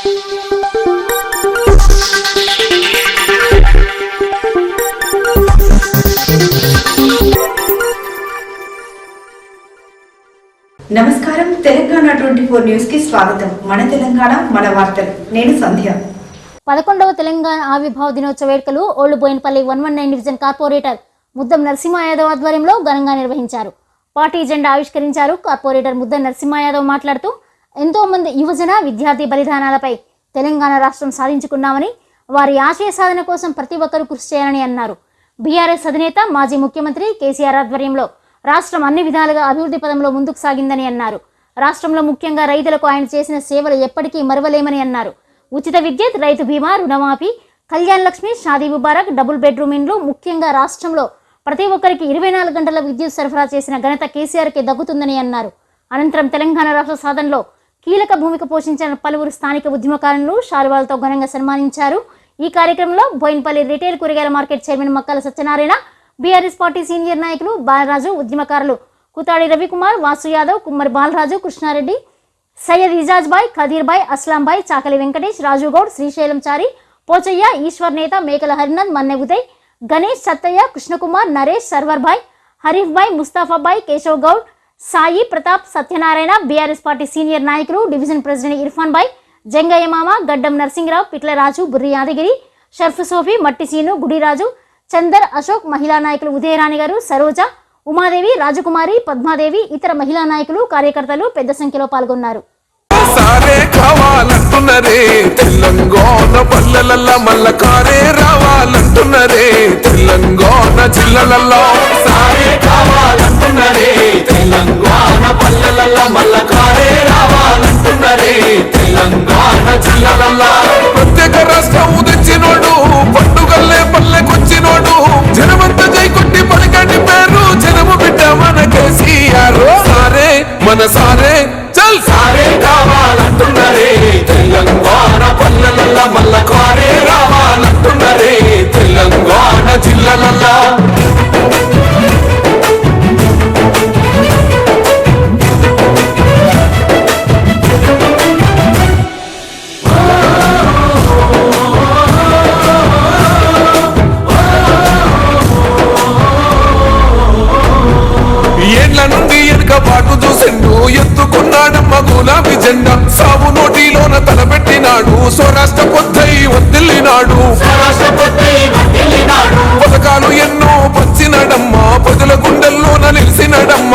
నమస్కారం. Telangana twenty four న్యూస్కి స్వాగతం. మన తెలంగాణ మన వార్తలు. నేను సంధ్య. పదకొండవ తెలంగాణ ఆవిర్భావ దినోత్సవ వేడుకలు old Bowenpally one one nine division corporator Muddam Narasimha Yadav ఆధ్వర్యంలో ఘనంగా నిర్వహించారు. పార్టీ జెండా ఆవిష్కరించారు. కార్పొరేటర్ ముద్దం నరసింహ యాదవ్ మాట్లాడుతూ ఎంతోమంది యువజన విద్యార్థి బలిదానాలపై తెలంగాణ రాష్ట్రం సాధించుకున్నామని వారి ఆశయ సాధన కోసం ప్రతి ఒక్కరూ కృషి చేయాలని అన్నారు. బీఆర్ఎస్ అధినేత మాజీ ముఖ్యమంత్రి కేసీఆర్ ఆధ్వర్యంలో రాష్ట్రం అన్ని విధాలుగా అభివృద్ధి పదంలో ముందుకు సాగిందని అన్నారు. రాష్ట్రంలో ముఖ్యంగా రైతులకు ఆయన చేసిన సేవలు ఎప్పటికీ మరవలేమని అన్నారు. ఉచిత విద్యుత్ రైతు బీమా రుణమాఫీ కళ్యాణ్ లక్ష్మి షాదీ ముబారక్ డబుల్ బెడ్రూమ్ ఇండ్లు ముఖ్యంగా రాష్ట్రంలో ప్రతి ఒక్కరికి ఇరవై నాలుగు గంటల విద్యుత్ సరఫరా చేసిన ఘనత కేసీఆర్కి దక్కుతుందని అన్నారు. అనంతరం తెలంగాణ రాష్ట్ర సాధనలో కీలక భూమిక పోషించిన పలువురు స్థానిక ఉద్యమకారులను శాలువాలతో ఘనంగా సన్మానించారు. ఈ కార్యక్రమంలో బోయిన్పల్లి రిటైల్ కూరగాయల market chairman Makkala Satyanarayana BRS party senior నాయకులు బాలరాజు ఉద్యమకారులు Kuthadi Ravikumar Vasu Yadav Kummari Balaraju Krishnareddy Syed Ijaz bye Khadeer bye Aslam bye Chakali Venkatesh Raju Goud Srisailam చారి పోచయ్య ఈశ్వర్ నేత Mekala Harinand Manne Uday Ganesh Sattaiah Krishnakumar Naresh Sarvar bye Harif bye ముస్తాఫాబాయ్ Keshav Goud Sai Pratap Satyanarayana BRS party senior నాయకులు division president Irfan bye Jangaiah మామ గడ్డం నరసింహరావు పిట్లరాజు బుర్రి యాదగిరి షర్ఫ్ సోఫీ మట్టి సీను గుడిరాజు చందర్ అశోక్ మహిళా నాయకులు ఉదయరాణి గారు సరోజ ఉమాదేవి రాజకుమారి పద్మాదేవి ఇతర మహిళా నాయకులు కార్యకర్తలు పెద్ద సంఖ్యలో పాల్గొన్నారు. సారే కావాలంటున్నరే తెలంగాణ పల్లెలల్ల మల్ల కారే రావాలంటున్నరే తెలంగాణ జిల్లలల్లో. సారే తెలంగాణ పల్లెలల్ల మల్ల కారే రావాలంటున్నారే తెలంగాణ జిల్లలల్లా. ఎత్తుకున్నాడమ్మ గులాబీ జెండా. సాగు నోటిలోన తలపెట్టినాడు. స్వరాష్ట్ర పొద్దై వదిలినాడు పథకాలు ఎన్నో పంచినాడమ్మ. ప్రజల గుండెల్లోన నిలిచినాడమ్మ.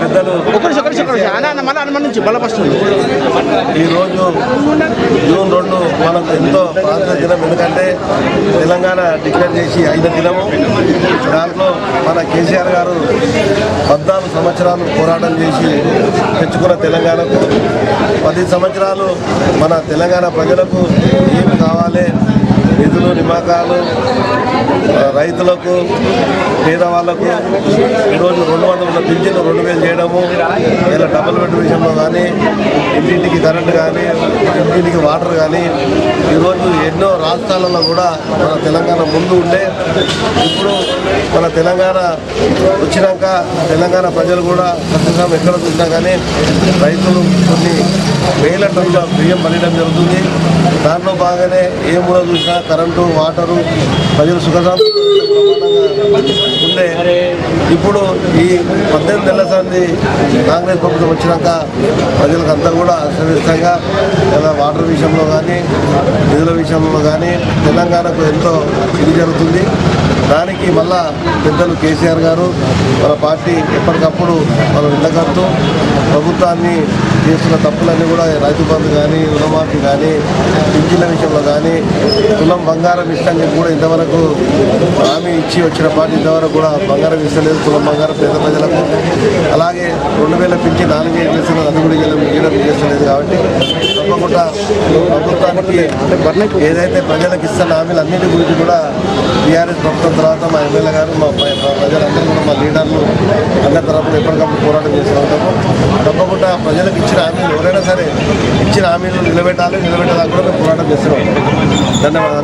పెద్దలు ఒకరి ఒకరి ఒకరి అన్న అన్న మళ్ళీ అనుమానం నుంచి బలపరుస్తుంది. ఈరోజు జూన్ రెండు మనకు ఎంతో ప్రాధాన్యత దినం. ఎందుకంటే తెలంగాణ డిక్లేర్ చేసి ఐదు దినము. దాంట్లో మన కేసీఆర్ గారు పద్నాలుగు సంవత్సరాలు పోరాటం చేసి తెచ్చుకున్న తెలంగాణకు. పది సంవత్సరాలు మన తెలంగాణ ప్రజలకు ఏమి కావాలి నిధులు నిమ్మకాలు రైతులకు పేదవాళ్ళకు ఈరోజు రెండు వందల పింఛను రెండు వేలు చేయడము ఇలా డబుల్ బెడ్ విషయంలో కానీ ఇంటింటికి కరెంట్ కానీ ఇంటింటికి వాటర్ కానీ ఈరోజు ఎన్నో రాష్ట్రాలలో కూడా మన తెలంగాణ ముందు ఉండే. ఇప్పుడు మన తెలంగాణ వచ్చినాక తెలంగాణ ప్రజలు కూడా ఖచ్చితంగా ఎక్కడ చూసినా కానీ రైతులు కొన్ని వేల టన్నుల బియ్యం పడడం జరుగుతుంది. దాంట్లో బాగానే ఏ మూల చూసినా కరెంటు వాటరు ప్రజలు సుఖశాంతి ఉండే. ఇప్పుడు ఈ పద్దెనిమిది నెలల సంది కాంగ్రెస్ ప్రభుత్వం వచ్చినాక ప్రజలకు అందరూ కూడా అస్తవ్యస్తంగా లేదా వాటర్ విషయంలో కానీ నిధుల విషయంలో కానీ తెలంగాణకు ఎంతో ఇది జరుగుతుంది. దానికి మళ్ళా పెద్దలు కేసీఆర్ గారు మన పార్టీ ఎప్పటికప్పుడు మనం వెళ్ళగలుగుతూ ప్రభుత్వాన్ని చేస్తున్న తప్పులన్నీ కూడా రైతు బంధు కానీ రుణమాఫీ కానీ పింఛన్ల విషయంలో కానీ తులం బంగారం ఇష్టం కూడా ఇంతవరకు హామీ ఇచ్చి వచ్చిన పార్టీ ఇంతవరకు కూడా బంగారం ఇస్తలేదు. తులం బంగారం పేద ప్రజలకు. అలాగే రెండు వేల పెంచి నాలుగు వేలు అది కూడా ఇవ్వడం చేస్తలేదు కాబట్టి తప్పకుండా ప్రభుత్వానికి ఏదైతే ప్రజలకు ఇస్తున్న హామీలు అన్నిటి గురించి కూడా టీఆర్ఎస్ ప్రభుత్వం తర్వాత మా ఎమ్మెల్యే గారు మా ప్రజలందరూ కూడా మా లీడర్లు అందరి తరఫున ఎప్పటికప్పుడు పోరాటం చేస్తూ ఉంటాము. తప్పకుండా ప్రజలకు ఇచ్చిన హామీలు ఎవరైనా సరే ఇచ్చిన హామీలు నిలబెట్టాలి. నిలబెట్టేలా కూడా మేము పోరాటం చేస్తున్నాం. ధన్యవాదాలు.